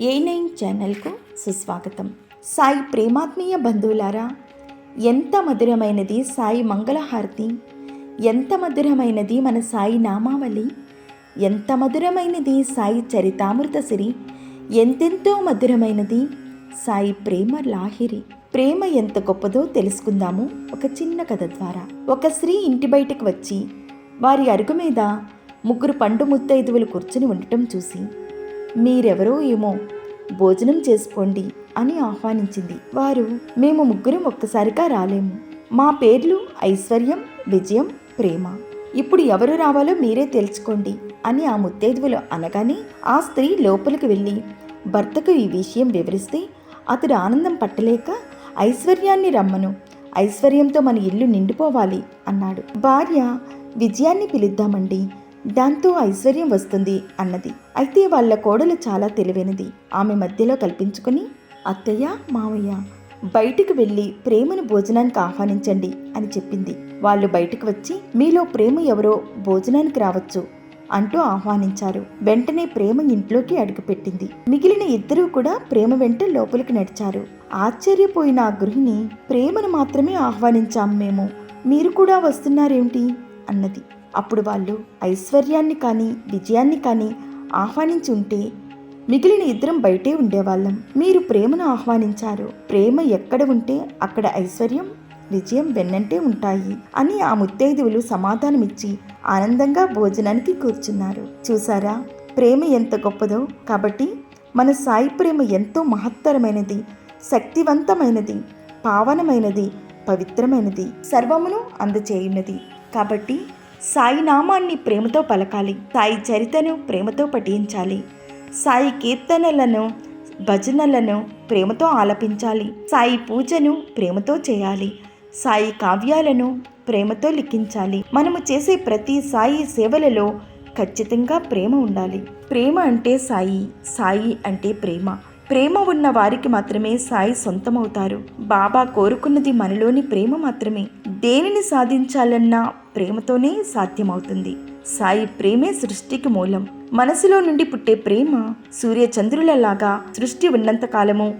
ఏ nine ఛానల్కు సుస్వాగతం. సాయి ప్రేమాత్మీయ బంధువులారా ఎంత మధురమైనది సాయి మంగళహారతి ఎంత మధురమైనది మన సాయి నామావళి ఎంత మధురమైనది సాయి చరితామృత సిరి ఎంతెంతో మధురమైనది సాయి ప్రేమ లాహిరి. ప్రేమ ఎంత గొప్పదో తెలుసుకుందాము ఒక చిన్న కథ ద్వారా. ఒక స్త్రీ ఇంటి బయటకు వచ్చి వారి అరుగు మీద ముగ్గురు పండు ముత్తైదువులు కూర్చుని ఉండటం చూసి మీరెవరో ఏమో భోజనం చేసుకోండి అని ఆహ్వానించింది. వారు మేము ముగ్గురం ఒక్కసారిగా రాలేము. మా పేర్లు ఐశ్వర్యం విజయం ప్రేమ. ఇప్పుడు ఎవరు రావాలో మీరే తెలుసుకోండి అని ఆ ముత్తైదువులు అనగానే ఆ స్త్రీ లోపలికి వెళ్ళి భర్తకు ఈ విషయం వివరిస్తే అతడు ఆనందం పట్టలేక ఐశ్వర్యాన్ని రమ్మను. ఐశ్వర్యంతో మన ఇల్లు నిండిపోవాలి అన్నాడు. భార్య విజయాన్ని పిలుద్దామండి. దాంతో ఐశ్వర్యం వస్తుంది అన్నది. అయితే వాళ్ళ కోడలు చాలా తెలివైనది. ఆమె మధ్యలో కల్పించుకొని అత్తయ్య మావయ్య బయటికి వెళ్ళి ప్రేమను భోజనానికి ఆహ్వానించండి అని చెప్పింది. వాళ్ళు బయటకు వచ్చి మీలో ప్రేమ ఎవరో భోజనానికి రావచ్చు అంటూ ఆహ్వానించారు. వెంటనే ప్రేమ ఇంట్లోకి అడుగుపెట్టింది. మిగిలిన ఇద్దరూ కూడా ప్రేమ వెంట లోపలికి నడిచారు. ఆశ్చర్యపోయిన ఆ గృహిణి ప్రేమను మాత్రమే ఆహ్వానించాం మేము. మీరు కూడా వస్తున్నారేమిటి? అన్నది. అప్పుడు వాళ్ళు ఐశ్వర్యాన్ని కానీ విజయాన్ని కానీ ఆహ్వానించి ఉంటే మిగిలిన ఇద్దరం బయటే ఉండేవాళ్ళం. మీరు ప్రేమను ఆహ్వానించారు. ప్రేమ ఎక్కడ ఉంటే అక్కడ ఐశ్వర్యం విజయం వెన్నంటే ఉంటాయి అని ఆ ముత్తైదువులు సమాధానమిచ్చి ఆనందంగా భోజనానికి కూర్చున్నారు. చూసారా? ప్రేమ ఎంత గొప్పదో. కాబట్టి మన సాయి ప్రేమ ఎంతో మహత్తరమైనది శక్తివంతమైనది పావనమైనది పవిత్రమైనది సర్వమును అందచేయున్నది. కాబట్టి సాయి నామాన్ని ప్రేమతో పలకాలి. సాయి చరితను ప్రేమతో పఠించాలి. సాయి కీర్తనలను భజనలను ప్రేమతో ఆలపించాలి. సాయి పూజను ప్రేమతో చేయాలి. సాయి కావ్యాలను ప్రేమతో లిఖించాలి. మనము చేసే ప్రతి సాయి సేవలలో ఖచ్చితంగా ప్రేమ ఉండాలి. ప్రేమ అంటే సాయి సాయి అంటే ప్రేమ. ప్రేమ ఉన్న వారికి మాత్రమే సాయి సొంతమవుతారు. బాబా కోరుకున్నది మనలోని ప్రేమ మాత్రమే. దేనిని సాధించాలన్నా ప్రేమతోనే సాధ్యమవుతుంది. సాయి ప్రేమే సృష్టికి మూలం. మనసులో నుండి పుట్టే ప్రేమ సూర్య చంద్రులలాగా సృష్టి ఉన్నంత కాలము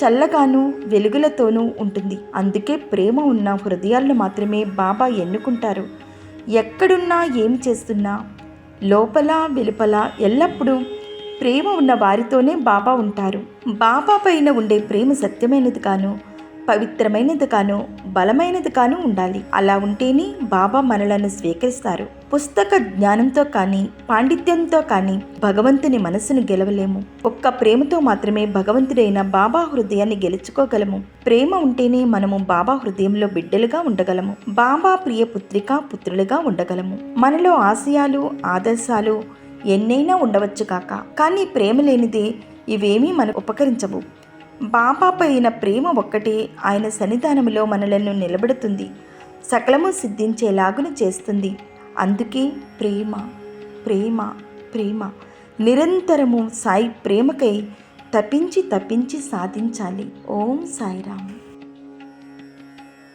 చల్లగాను వెలుగులతోనూ ఉంటుంది. అందుకే ప్రేమ ఉన్న హృదయాలను మాత్రమే బాబా ఎన్నుకుంటారు. ఎక్కడున్నా ఏం చేస్తున్నా లోపల వెలుపల ఎల్లప్పుడూ ప్రేమ ఉన్న వారితోనే బాబా ఉంటారు. బాబా పైన ఉండే ప్రేమ సత్యమైనది కాను పవిత్రమైనది కాను బలమైనది కాను ఉండాలి. అలా ఉంటేనే బాబా మనలను స్వీకరిస్తారు. పుస్తక జ్ఞానంతో కానీ పాండిత్యంతో కానీ భగవంతుని మనసును గెలవలేము. ఒక్క ప్రేమతో మాత్రమే భగవంతుడైన బాబా హృదయాన్ని గెలుచుకోగలము. ప్రేమ ఉంటేనే మనము బాబా హృదయంలో బిడ్డలుగా ఉండగలము. బాబా ప్రియ పుత్రిక పుత్రులుగా ఉండగలము. మనలో ఆశయాలు ఆదర్శాలు ఎన్నైనా ఉండవచ్చు కాక. కానీ ప్రేమ లేనిదే ఇవేమీ మనకు ఉపకరించవు. బాబా పైన ప్రేమ ఒక్కటే ఆయన సన్నిధానములో మనలను నిలబెడుతుంది. సకలము సిద్ధించేలాగున చేస్తుంది. అందుకే ప్రేమ ప్రేమ ప్రేమ. నిరంతరము సాయి ప్రేమకై తప్పించి తప్పించి సాధించాలి. ఓం సాయిరామ్.